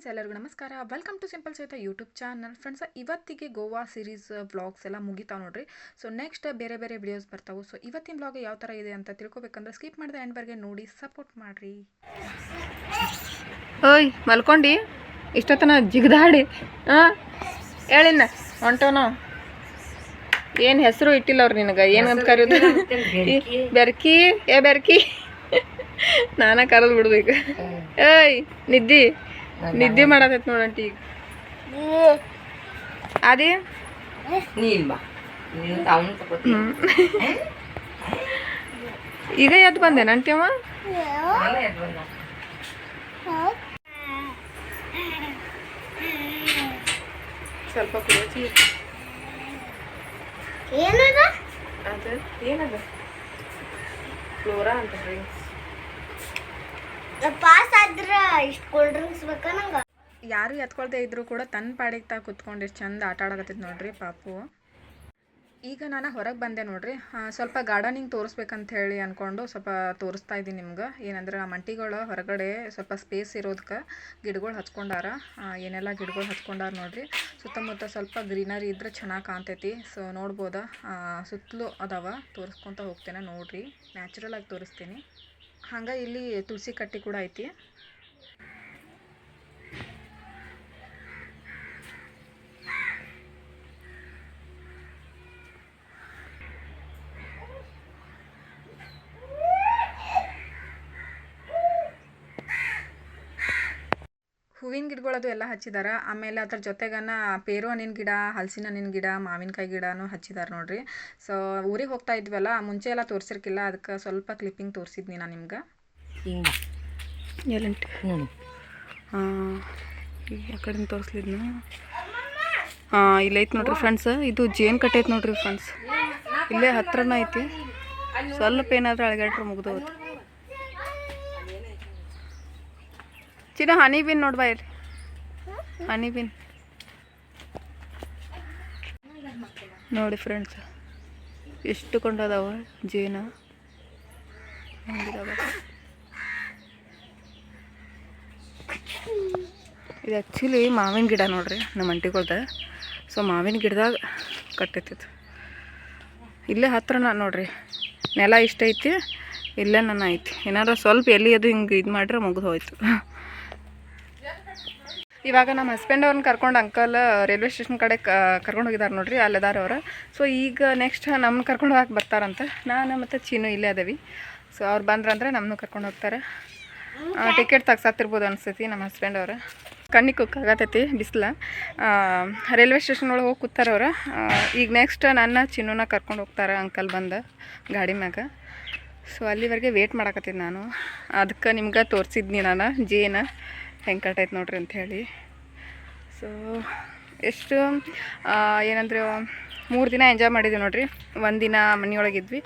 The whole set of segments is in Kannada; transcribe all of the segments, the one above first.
ಫ್ರೆಂಡ್ಸ್ ಎಲ್ಲರಿಗೂ ನಮಸ್ಕಾರ. ವೆಲ್ಕಮ್ ಟು ಸಿಂಪಲ್ ಸಹಿತ ಯೂಟ್ಯೂಬ್ ಚಾನಲ್ ಫ್ರೆಂಡ್ಸ್ ಇವತ್ತಿಗೆ ಗೋವಾ ಸೀರೀಸ್ ವ್ಲಾಗ್ಸ್ ಎಲ್ಲ ಮುಗಿತಾವ ನೋಡ್ರಿ. ಸೊ ನೆಕ್ಸ್ಟ್ ಬೇರೆ ಬೇರೆ ವಿಡಿಯೋಸ್ ಬರ್ತಾವೆ. ಸೊ ಇವತ್ತಿನ ವ್ಲಾಗ್ ಯಾವ ಥರ ಇದೆ ಅಂತ ತಿಳ್ಕೊಬೇಕಂದ್ರೆ ಸ್ಕಿಪ್ ಮಾಡಿದ ಎಂಡ್ವರೆಗೆ ನೋಡಿ ಸಪೋರ್ಟ್ ಮಾಡಿರಿ. ಓಯ್ ಮಲ್ಕೊಂಡಿ. ಇಷ್ಟೊತ್ತನ ಜಿಗ್ದಾಡಿ. ಹಾಂ ಹೇಳಿನ ಹೊಂಟೋನೋ ಏನು ಹೆಸರು ಇಟ್ಟಿಲ್ಲ ಅವ್ರು ನಿನಗೆ? ಏನಂತ ಕರೆಯೋದು? ಬೆರ್ಕಿ. ಏ ಬೆರ್ಕಿ. ನಾನ ಕರೆದು ಬಿಡ್ಬೇಕು. ಈಗ ಏಯ್ ನಿದ್ದಿ. ನಿದ್ದೆ ಮಾಡತೈತಿ ನೋಡಂಟಿ ಈಗ. ಅದೇ ಈಗ ಎದ್ದು ಬಂದೆ. ನಂಟಿಯಮ್ಮ ಸ್ವಲ್ಪ ಕುಡಿಯೋಚಿ ಏನದ? ಅದು ಏನದ? ಫ್ಲೋರಾ ಅಂತ ಡ್ರಿಂಕ್ಸ್ ಪಾಸ್ ಆದ್ರ ಇಷ್ಟು ಕೋಲ್ಡ್ ಡ್ರಿಂಕ್ಸ್ ಬೇಕಾ ನಂಗೆ? ಯಾರು ಎತ್ಕೊಳ್ದೆ ಇದ್ರು ಕೂಡ ತನ್ನ ಪಾಡಿಗೆ ತಾ ಕುತ್ಕೊಂಡು ಎಷ್ಟು ಚಂದ ಆಟ ಆಡಕತ್ತೈತಿ ನೋಡ್ರಿ ಪಾಪು. ಈಗ ನಾನು ಹೊರಗೆ ಬಂದೆ ನೋಡ್ರಿ. ಸ್ವಲ್ಪ ಗಾರ್ಡನಿಂಗ್ ತೋರಿಸ್ಬೇಕಂತ ಹೇಳಿ ಅಂದ್ಕೊಂಡು ಸ್ವಲ್ಪ ತೋರಿಸ್ತಾ ಇದ್ದೀನಿ ನಿಮ್ಗೆ. ಏನಂದ್ರೆ ನಮ್ಮ ಅಂಟಿಗಳು ಹೊರಗಡೆ ಸ್ವಲ್ಪ ಸ್ಪೇಸ್ ಇರೋದಕ್ಕೆ ಗಿಡಗಳು ಹಚ್ಕೊಂಡಾರ. ಏನೆಲ್ಲ ಗಿಡಗಳು ಹಚ್ಕೊಂಡಾರ ನೋಡ್ರಿ. ಸುತ್ತಮುತ್ತ ಸ್ವಲ್ಪ ಗ್ರೀನರಿ ಇದ್ರೆ ಚೆನ್ನಾಗಿ ಕಾಣ್ತೈತಿ. ಸೊ ನೋಡ್ಬೋದಾ? ಸುತ್ತಲೂ ಅದಾವ. ತೋರಿಸ್ಕೊತ ಹೋಗ್ತೇನೆ ನೋಡ್ರಿ. ನ್ಯಾಚುರಲ್ ಆಗಿ ತೋರಿಸ್ತೀನಿ. ಹಂಗೆ ಇಲ್ಲಿ ತುಳಸಿ ಕಟ್ಟಿ ಕೂಡ ಐತಿ. ಹೂವಿನ ಗಿಡಗಳದು ಎಲ್ಲ ಹಚ್ಚಿದಾರ. ಆಮೇಲೆ ಅದ್ರ ಜೊತೆಗನ ಪೇರು ಹಣ್ಣಿನ ಗಿಡ ಹಲಸಿನ ಹಣ್ಣಿನ ಗಿಡ ಮಾವಿನಕಾಯಿ ಗಿಡನೂ ಹಚ್ಚಿದಾರ ನೋಡ್ರಿ. ಸೊ ಊರಿಗೆ ಹೋಗ್ತಾ ಇದ್ವಲ್ಲ ಮುಂಚೆ ಎಲ್ಲ ತೋರಿಸಿರ್ಕಿಲ್ಲ ಅದಕ್ಕೆ ಸ್ವಲ್ಪ ಕ್ಲಿಪ್ಪಿಂಗ್ ತೋರಿಸಿದ್ನಿ ನಾನು ನಿಮ್ಗೆ. ಎಲ್ಲಂಟು? ಹಾಂ ಆ ತೋರಿಸ್ಲಿದ್ನ? ಹಾಂ ಇಲ್ಲೈತೆ ನೋಡ್ರಿ ಫ್ರೆಂಡ್ಸ್ ಇದು ಜೇನು ಕಟ್ಟೈತೆ ನೋಡ್ರಿ ಫ್ರೆಂಡ್ಸ್ ಇಲ್ಲೇ ಹತ್ರನ ಐತಿ. ಸ್ವಲ್ಪ ಏನಾದ್ರೂ ಅಳಗಾಡ್ರೆ ಮುಗ್ದು ಹೋಗುತ್ತೆ ಚಿನ್ನ ಹನಿ ಬಿನ್ ನೋಡ್ಬಾ ಇಲ್ಲಿ. ಹನಿ ಬಿನ್ ನೋಡಿ ಫ್ರೆಂಡ್ಸ್ ಎಷ್ಟು ಕೊಂಡದಾವ ಜೀನ ಇದು ಆ್ಯಕ್ಚುಲಿ ಮಾವಿನ ಗಿಡ ನೋಡ್ರಿ, ನಮ್ಮ ಅಂಟಿಗಳ್ದ ಸೊ ಮಾವಿನ ಗಿಡದಾಗ ಕಟ್ಟೈತಿತ್ತು ಇಲ್ಲೇ ನಾನು ನೋಡ್ರಿ, ನೆಲ ಇಷ್ಟ ಐತಿ ಇಲ್ಲೇ ನನ್ನ ಐತಿ. ಏನಾರ ಸ್ವಲ್ಪ ಎಲ್ಲಿ ಅದು ಹಿಂಗೆ ಇದು ಮಾಡ್ರೆ ಮುಗಿದು ಹೋಯ್ತು. ಇವಾಗ ನಮ್ಮ ಹಸ್ಬೆಂಡ್ ಅವ್ರನ್ನ ಕರ್ಕೊಂಡು ಅಂಕಲ್ ರೈಲ್ವೆ ಸ್ಟೇಷನ್ ಕಡೆ ಕರ್ಕೊಂಡು ಹೋಗಿದ್ದಾರೆ ನೋಡ್ರಿ, ಅಲ್ಲದಾರ ಅವರು. ಸೊ ಈಗ ನೆಕ್ಸ್ಟ್ ನಮ್ಮನ್ನ ಕರ್ಕೊಂಡು ಹೋಗಕ್ಕೆ ಬರ್ತಾರಂತ. ನಾನು ಮತ್ತು ಚೀನು ಇಲ್ಲೇ ಅದೇವಿ. ಸೊ ಅವ್ರು ಬಂದ್ರಂದ್ರೆ ನಮ್ಮನ್ನು ಕರ್ಕೊಂಡು ಹೋಗ್ತಾರೆ. ಟಿಕೆಟ್ ತೆಗ್ಸಾತಿರ್ಬೋದು ಅನಿಸ್ತೈತಿ ನಮ್ಮ ಹಸ್ಬೆಂಡ್ ಅವ್ರು. ಕಣ್ಣಿಗೆ ಕುಕ್ಕಾಗತೈತಿ ಬಿಸಿಲ. ರೈಲ್ವೆ ಸ್ಟೇಷನ್ ಒಳಗೆ ಹೋಗಿ ಅವ್ರು. ಈಗ ನೆಕ್ಸ್ಟ್ ನನ್ನ ಚಿನ್ನೂನ ಕರ್ಕೊಂಡು ಹೋಗ್ತಾರೆ ಅಂಕಲ್ ಬಂದು ಗಾಡಿ ಮ್ಯಾಗ. ಸೊ ಅಲ್ಲಿವರೆಗೆ ವೇಟ್ ಮಾಡಕತ್ತೀನಿ ನಾನು. ಅದಕ್ಕೆ ನಿಮ್ಗೆ ತೋರಿಸಿದ್ನಿ ನಾನು ಜೇನ ಹೆಂಗೆ ಕಟ್ಟೈತೆ ನೋಡ್ರಿ ಅಂಥೇಳಿ ಸೊ ಎಷ್ಟು ಏನಂದ್ರೆ ಮೂರು ದಿನ ಎಂಜಾಯ್ ಮಾಡಿದ್ವಿ ನೋಡ್ರಿ. ಒಂದಿನ ಮನೆಯೊಳಗಿದ್ವಿ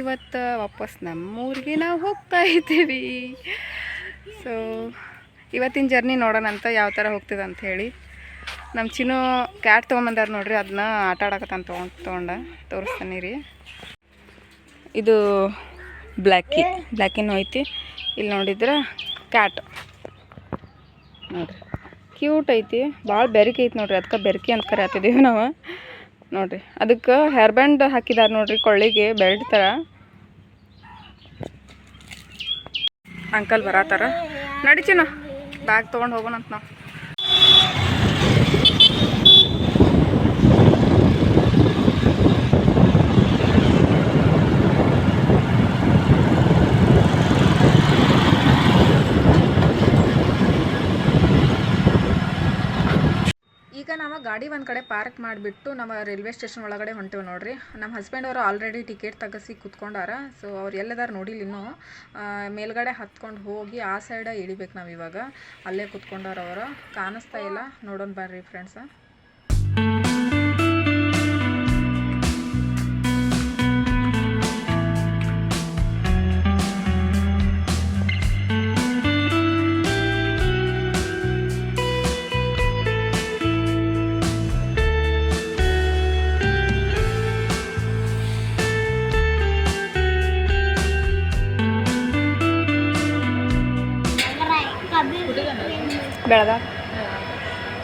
ಇವತ್ತು ವಾಪಸ್ ನಮ್ಮೂರಿಗೆ ನಾವು ಹೋಗ್ತಾ ಇದ್ದೀವಿ. ಸೊ ಇವತ್ತಿನ ಜರ್ನಿ ನೋಡೋಣ ಅಂತ ಯಾವ ಥರ ಹೋಗ್ತದೆ ಅಂತ ಹೇಳಿ. ನಮ್ಮ ಚಿನ್ನು ಕ್ಯಾಟ್ ತೊಗೊಂಬಂದಾರ ನೋಡ್ರಿ. ಅದನ್ನ ಆಟ ಆಡಕತ್ತಾನ ತೊಗೊಂಡು, ತೊಗೊಂಡ. ತೋರಿಸ್ತಾನೆ ರೀ ಇದು ಬ್ಲ್ಯಾಕಿ ಬ್ಲ್ಯಾಕಿನೂ ಐತಿ. ಇಲ್ಲಿ ನೋಡಿದ್ರೆ ಕ್ಯಾಟ್ ನೋಡ್ರಿ. ಕ್ಯೂಟ್ ಐತಿ. ಭಾಳ ಬೆರಕೆ ಐತಿ ನೋಡ್ರಿ. ಅದಕ್ಕೆ ಬೆರಕೆ ಅಂತ ಕರೆಯತ್ತಿದ್ದೀವಿ ನಾವು. ನೋಡ್ರಿ. ಅದಕ್ಕೆ ಹೇರ್ ಬ್ಯಾಂಡ್ ಹಾಕಿದಾರೆ ನೋಡ್ರಿ ಕೊಳ್ಳಿಗೆ ಬೆಲ್ಟ್ ಥರ ಅಂಕಲ್ ಬರತ್ತಾರ. ನಡಿಚಿನ ಬ್ಯಾಗ್ ತೊಗೊಂಡು ಹೋಗೋಣಂತ ನಾವು ಈಗ ನಾವು ಗಾಡಿ ಒಂದು ಕಡೆ ಪಾರ್ಕ್ ಮಾಡಿಬಿಟ್ಟು ನಮ್ಮ ರೈಲ್ವೆ ಸ್ಟೇಷನ್ ಒಳಗಡೆ ಹೊಂಟೇವೆ ನೋಡ್ರಿ. ನಮ್ಮ ಹಸ್ಬೆಂಡ್ ಅವರು ಆಲ್ರೆಡಿ ಟಿಕೆಟ್ ತಗಸಿ ಕುತ್ಕೊಂಡಾರ. ಸೊ ಅವ್ರು ಎಲ್ಲದಾರ ನೋಡಿಲ್ಲ ಇನ್ನೂ ಮೇಲ್ಗಡೆ ಹತ್ಕೊಂಡು ಹೋಗಿ ಆ ಸೈಡ ಇಳಿಬೇಕು ನಾವು ಇವಾಗ. ಅಲ್ಲೇ ಕುತ್ಕೊಂಡಾರ ಅವರು. ಕಾಣಿಸ್ತಾ ಇಲ್ಲ. ನೋಡೋಣ ಬರ್ರಿ ಫ್ರೆಂಡ್ಸ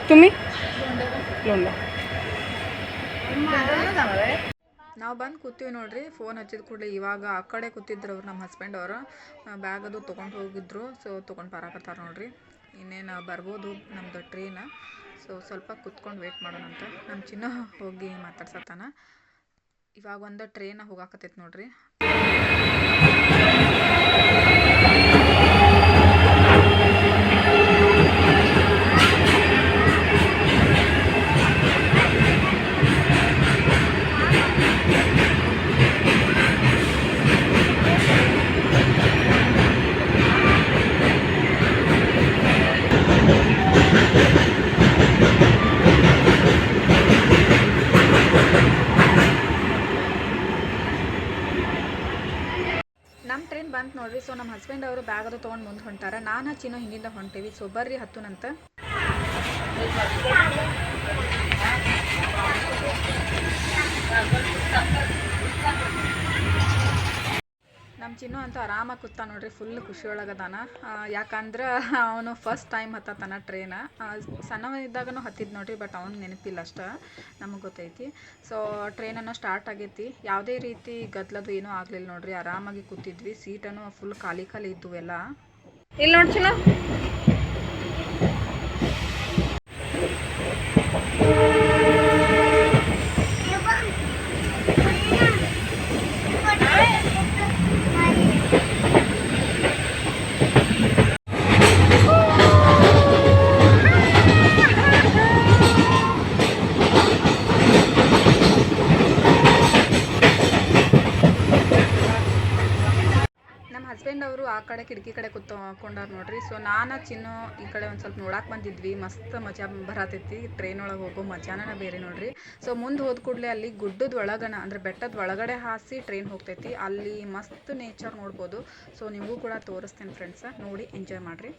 ತುಂಬಿ ಲೋಂಡ. ನಾವು ಬಂದು ಕೂತೀವಿ ನೋಡ್ರಿ ಫೋನ್ ಹಚ್ಚಿದ ಕೂಡಲೇ ಇವಾಗ ಆ ಕಡೆ ಕೂತಿದ್ರು ಅವ್ರು ನಮ್ಮ ಹಸ್ಬೆಂಡ್ ಅವರು. ಬ್ಯಾಗ್ ಅದು ತೊಗೊಂಡು ಹೋಗಿದ್ರು ಸೊ ತೊಗೊಂಡು ಬರಾಕತ್ತಾರ ನೋಡ್ರಿ. ಇನ್ನೇನು ಬರ್ಬೋದು ನಮ್ಮದು ಟ್ರೈನ ಸೊ ಸ್ವಲ್ಪ ಕುತ್ಕೊಂಡು ವೇಟ್ ಮಾಡೋಣಂತ ನಮ್ಮ ಚಿನ್ನ ಹೋಗಿ ಮಾತಾಡ್ಸತ್ತಾನ. ಇವಾಗ ಒಂದು ಟ್ರೈನ ಹೋಗಾಕತ್ತೈತೆ ನೋಡ್ರಿ. ನೋಡ್ರಿ. ಸೊ ನಮ್ಮ ಹಸ್ಬೆಂಡ್ ಅವರು ಬ್ಯಾಗ್ ಅದು ತೊಗೊಂಡು ಮುಂದೆ ಹೊಂಟಾರ. ನಾನು ಚಿನ್ನು ಹಿಂದಿಂದ ಹೊಂಟೇವಿ. ಸೊ ಬರ್ರಿ ಹತ್ತುನಂತ ನಮ್ಮ ಚಿನ್ನು ಅಂತೂ ಆರಾಮಾಗಿ ಕೂತ ನೋಡ್ರಿ ಫುಲ್ ಖುಷಿ ಒಳಗದಾನ ಯಾಕಂದ್ರೆ ಅವನು ಫಸ್ಟ್ ಟೈಮ್ ಹತ್ತತಾನ ಟ್ರೈನ ಸಣ್ಣವನಿದ್ದಾಗನು ಹತ್ತಿದ್ ನೋಡ್ರಿ ಬಟ್ ಅವ್ನಿಗೆ ನೆನಪಿಲ್ಲ ಅಷ್ಟ, ನಮಗೆ ಗೊತ್ತೈತಿ. ಸೊ ಟ್ರೈನನ್ನು ಸ್ಟಾರ್ಟ್ ಆಗೈತಿ. ಯಾವುದೇ ರೀತಿ ಗದ್ಲದು ಏನೂ ಆಗಲಿಲ್ಲ ನೋಡ್ರಿ, ಆರಾಮಾಗಿ ಕೂತಿದ್ವಿ. ಸೀಟನ್ನು ಫುಲ್ ಖಾಲಿ ಖಾಲಿ ಇದ್ವು ಎಲ್ಲ. ಇಲ್ಲಿ ನೋಡಿ ಚಿನ್ನ ನಮ್ಮ ಹಸ್ಬೆಂಡ್ ಅವರು ಆ ಕಡೆ ಕಿಟಕಿ ಕಡೆ ಕುತ್ಕೊಂಡಾರ ನೋಡ್ರಿ. ಸೊ ನಾನು ಚಿನ್ನು ಈ ಕಡೆ ಒಂದು ಸ್ವಲ್ಪ ನೋಡಕ್ ಬಂದಿದ್ವಿ. ಮಸ್ತ್ ಮಜಾ ಬರತೈತಿ. ಟ್ರೈನ್ ಒಳಗೆ ಹೋಗೋ ಮಜಾನ ಬೇರೆ ನೋಡ್ರಿ. ಸೊ ಮುಂದೆ ಹೋದ ಕೂಡಲೇ ಅಲ್ಲಿ ಗುಡ್ಡದ ಒಳಗನ ಅಂದ್ರೆ ಬೆಟ್ಟದ ಒಳಗಡೆ ಹಾಸಿ ಟ್ರೈನ್ ಹೋಗ್ತೈತಿ. ಅಲ್ಲಿ ಮಸ್ತ್ ನೇಚರ್ ನೋಡ್ಬೋದು. ಸೊ ನಿಮಗೂ ಕೂಡ ತೋರಿಸ್ತೇನೆ ಫ್ರೆಂಡ್ಸ್ ನೋಡಿ ಎಂಜಾಯ್ ಮಾಡಿರಿ.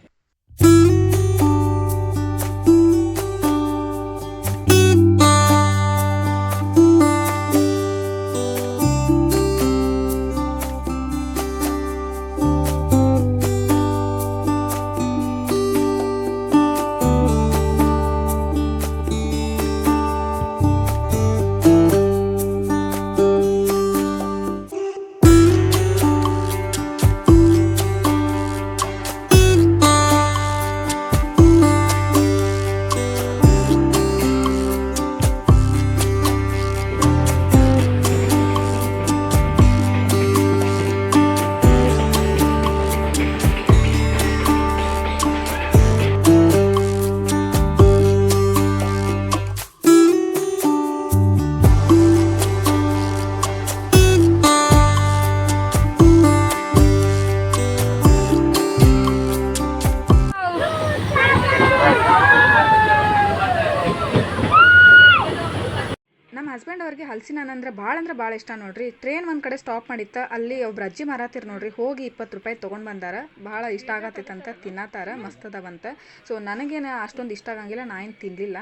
ಹಲಸಿನ ಹಣ್ಣಂದ್ರೆ ಭಾಳ ಅಂದ್ರೆ ಭಾಳ ಇಷ್ಟ ನೋಡ್ರಿ. ಟ್ರೈನ್ ಒಂದು ಕಡೆ ಸ್ಟಾಪ್ ಮಾಡಿತ್ತ ಅಲ್ಲಿ ಒಬ್ರು ಅಜ್ಜಿ ಮಾರಾತಿರ್ ನೋಡ್ರಿ ಹೋಗಿ ಇಪ್ಪತ್ತು ರೂಪಾಯಿ ತೊಗೊಂಡು ಬಂದಾರ. ಭಾಳ ಇಷ್ಟ ಆಗತ್ತೈತಂತ ತಿನ್ನತ್ತಾರ ಮಸ್ತ್ ಅದಾವಂತ. ಸೊ ನನಗೇನು ಅಷ್ಟೊಂದು ಇಷ್ಟ ಆಗಂಗಿಲ್ಲ ನಾ ಏನು ತಿನ್ನಲಿಲ್ಲ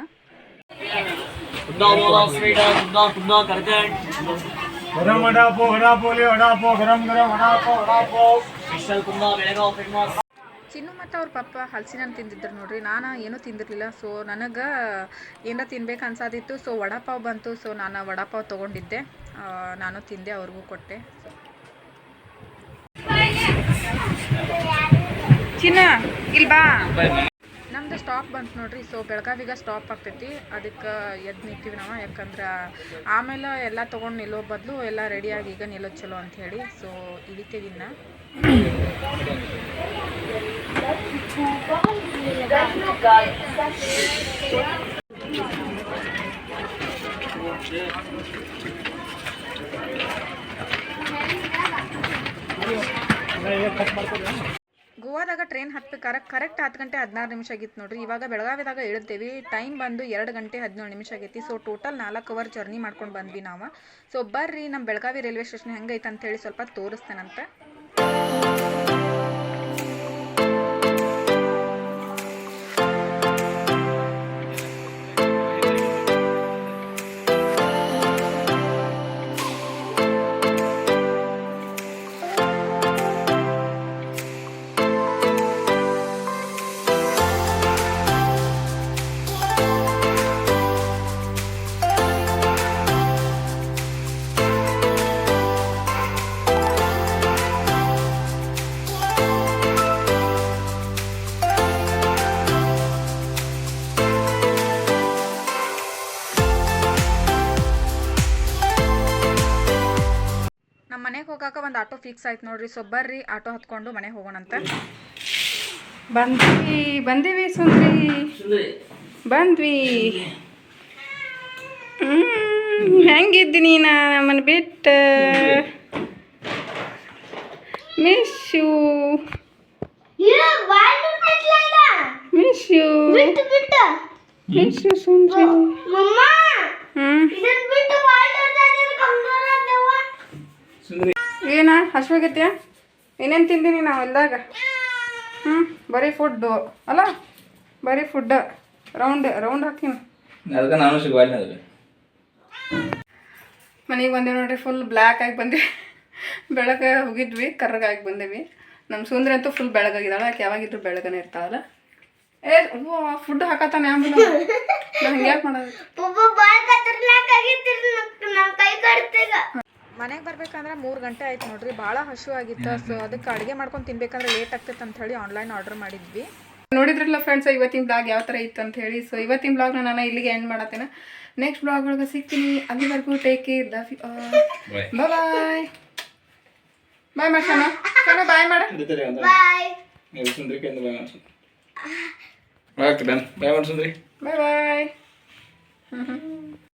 ಗರಂ ಗರಂ ಗರಂ ಸ್ಪೆಷಲ್ ಬೆಳಗಾವ್ ಫೇಮಸ್ ಚಿನ್ನು ಮತ್ತು ಅವ್ರ ಪಪ್ಪ ಹಲಸಿನ ತಿಂದಿದ್ರು ನೋಡ್ರಿ. ನಾನು ಏನೂ ತಿಂದಿರಲಿಲ್ಲ. ಸೊ ನನಗೆ ಏನೋ ತಿನ್ಬೇಕು ಅನ್ಸಾದಿತ್ತು. ಸೊ ವಡಾಪಾವ್ ಬಂತು. ಸೊ ನಾನು ವಡಾಪಾವ್ ತೊಗೊಂಡಿದ್ದೆ. ನಾನು ತಿಂದೆ, ಅವ್ರಿಗೂ ಕೊಟ್ಟೆ. ಚಿನ್ನ ಇಲ್ಲಿ ನಮ್ದು ಸ್ಟಾಪ್ ಬಂತು ನೋಡ್ರಿ. ಸೊ ಬೆಳಗಾವಿಗೆ ಸ್ಟಾಪ್ ಆಗ್ತೈತಿ. ಅದಕ್ಕೆ ಎದ್ದು ನಿಂತೀವಿ ನಾವು. ಯಾಕಂದ್ರೆ ಆಮೇಲೆ ಎಲ್ಲ ತೊಗೊಂಡು ನಿಲ್ಲೋ ಬದಲು ಎಲ್ಲ ರೆಡಿಯಾಗಿ ಈಗ ನಿಲ್ಲೋ ಚಲೋ ಅಂತ ಹೇಳಿ. ಸೊ ಇಳಿತೀವಿ ಇನ್ನು ಗೋವಾದಾಗ ಟ್ರೈನ್ ಹತ್ಬೇಕಾರೆ ಕರೆಕ್ಟ್ ಹತ್ತು ಗಂಟೆ ಹದಿನಾರು ನಿಮಿಷ ಆಗಿತ್ತು ನೋಡ್ರಿ. ಇವಾಗ ಬೆಳಗಾವಿದಾಗ ಇಳ್ತೇವಿ ಟೈಮ್ ಬಂದು ಎರಡು ಗಂಟೆ ಹದಿನೇಳು ನಿಮಿಷ ಆಗೈತಿ. ಸೊ ಟೋಟಲ್ ನಾಲ್ಕು ಅವರ್ ಜರ್ನಿ ಮಾಡ್ಕೊಂಡು ಬಂದ್ವಿ ನಾವು. ಸೊ ಬರ್ರಿ ನಮ್ಮ ಬೆಳಗಾವಿ ರೈಲ್ವೆ ಸ್ಟೇಷನ್ ಹೆಂಗೈತೆ ಅಂತೇಳಿ ಸ್ವಲ್ಪ ತೋರಿಸ್ತೇನಂತೆ. ಮನೆಗೆ ಹೋಗಾಕ ಒಂದು ಆಟೋ ಫಿಕ್ಸ್ ಆಯ್ತು ನೋಡ್ರಿ. ಸೊ ಬರ್ರಿ ಆಟೋ ಹತ್ಕೊಂಡು ಮನೆಗೆ ಹೋಗೋಣಂತ ಬಂದ್ವಿ ಬಂದೀವಿ ಸುಂದ್ರಿ. ಸುಂದರಿ. ಬಂದ್ವಿ. ಹೆಂಗಿದ್ದಿ ಹೆಂಗಿದ್ದೀನಿ ನಾ ನಮ್ಮನ್ನ ಬಿಟ್ಟು? ಮಿಸ್ ಯು ಇಲ್ಲ ಬಾಯ್ಲ್ ಬಿಟ್ಲಲ್ಲ ಮಿಸ್ ಯು ಬಿಟ್ಟು ಬಿಟ್ಟು. ಮಿಸ್ ಯು ಸುಂದ್ರಿ. ಮಮ್ಮ ಏನ? ಹಶ್ವಾಗೈತ್ಯಾ ಏನೇನು ತಿಂದೀನಿ ನಾವು ಎಲ್ಲಾಗ ಹ್ಞೂ ಬರೀ ಫುಡ್ಡು ಅಲ್ಲ ಬರೀ ಫುಡ್ ರೌಂಡ್ ರೌಂಡ್ ಹಾಕ್ತೀನಿ. ಅದಕ್ಕೆ ನಾನು ಮನೆಗೆ ಬಂದೀವಿ ನೋಡ್ರಿ ಫುಲ್ ಬ್ಲ್ಯಾಕ್ ಆಗಿ ಬಂದ್ವಿ ಬೆಳಗ್ಗೆ ಹೋಗಿದ್ವಿ ಕರ್ರಗಾಗಿ ಬಂದೀವಿ. ನಮ್ಮ ಸುಂದ್ರಿ ಅಂತೂ ಫುಲ್ ಬೆಳಗಾಗಿದ್ದಾಳೆ ಯಾಕೆ ಯಾವಾಗಿದ್ರು ಬೆಳಗನೆ ಇರ್ತಾವಲ್ಲ ಏ ಓ ಫುಡ್ ಹಾಕತ್ತಾನೆ ಆಮೇಲೆ ನಾ ಹಿಂಗೆ ಯಾಕೆ ಮಾಡೋದು? ಬಾಯ್ ಮನೆಗೆ ಬರ್ಬೇಕಂದ್ರೆ ಮೂರು ಗಂಟೆ ಆಯ್ತು ನೋಡ್ರಿ. ಭಾಳ ಹಸು ಆಗಿತ್ತು. ಸೊ ಅದಕ್ಕೆ ಅಡುಗೆ ಮಾಡ್ಕೊಂಡು ತಿನ್ಬೇಕಂದ್ರೆ ಲೇಟ್ ಆಗ್ತೈತೆ ಅಂತ ಹೇಳಿ ಆನ್ಲೈನ್ ಆರ್ಡರ್ ಮಾಡಿದ್ವಿ. ನೋಡಿದ್ರಲ್ಲ ಫ್ರೆಂಡ್ಸ್ ಇವತ್ತಿನ ಬ್ಲಾಗ್ ಯಾವ ಥರ ಇತ್ತು ಅಂತ ಹೇಳಿ. ಸೊ ಇವತ್ತಿನ ಬ್ಲಾಗ್ನ ನಾನು ಇಲ್ಲಿಗೆ ಎಂಡ್ ಮಾಡತ್ತೇನೆ. ನೆಕ್ಸ್ಟ್ ಬ್ಲಾಗ್ ಒಳಗೆ ಸಿಗ್ತೀನಿ. ಅಲ್ಲಿವರೆಗೂ take care love you Bye. Bye bye ಮಾಡ್ಸೋಣ ಬಾಯ್ ಮಾಡ ಬಾಯ್ ನೀವು ಬಾಯ್ ಬಾಯ್ ಹ್ಞೂ ಓಕೆ